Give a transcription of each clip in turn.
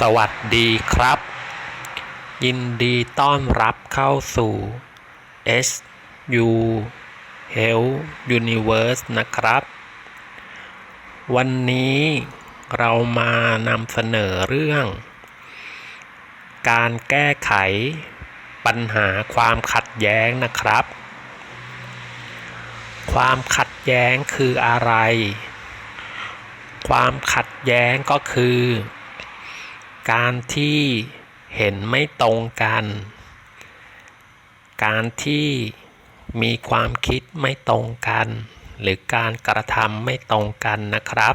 สวัสดีครับ ยินดีต้อนรับเข้าสู่ SU Health Universe นะครับ วันนี้เรามานำเสนอเรื่อง การแก้ไขปัญหาความขัดแย้งนะครับ ความขัดแย้งคืออะไร ความขัดแย้งก็คือ การที่เห็นไม่ตรงกัน การที่มีความคิดไม่ตรงกัน หรือการกระทำไม่ตรงกันนะครับ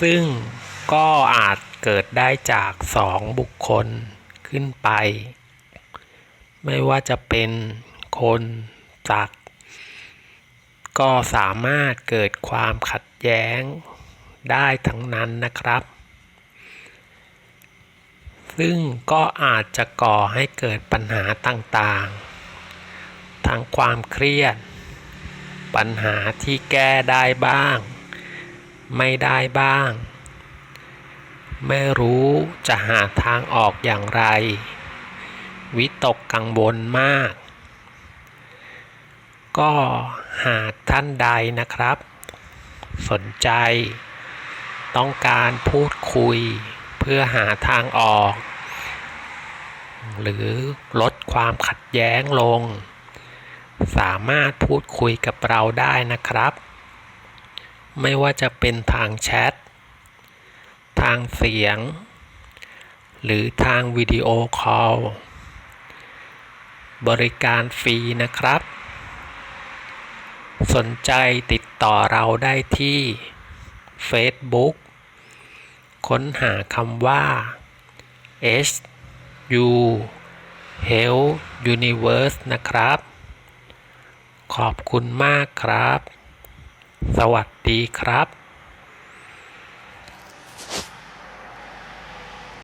ซึ่งก็อาจเกิดได้จากสองบุคคลขึ้นไป ไม่ว่าจะเป็นคนจากก็สามารถเกิดความขัดแย้งได้ทั้งนั้นนะครับ ซึ่งก็อาจจะก่อให้เกิดปัญหาต่างๆทั้งความเครียด ปัญหาที่แก้ได้บ้าง ไม่ได้บ้าง ไม่รู้จะหาทางออกอย่างไร วิตกกังวลมาก ก็หากท่านใดนะครับ สนใจ ต้องการพูดคุย เพื่อหาทางออก หรือลดความขัดแย้งลง สามารถพูดคุยกับเราได้นะครับ ไม่ว่าจะเป็นทางแชท ทางเสียง หรือทางวิดีโอคอล บริการฟรีนะครับ สนใจติดต่อเราได้ที่ Facebook ค้นหาคำว่า S U Health Universe นะครับ ขอบคุณมากครับ สวัสดีครับ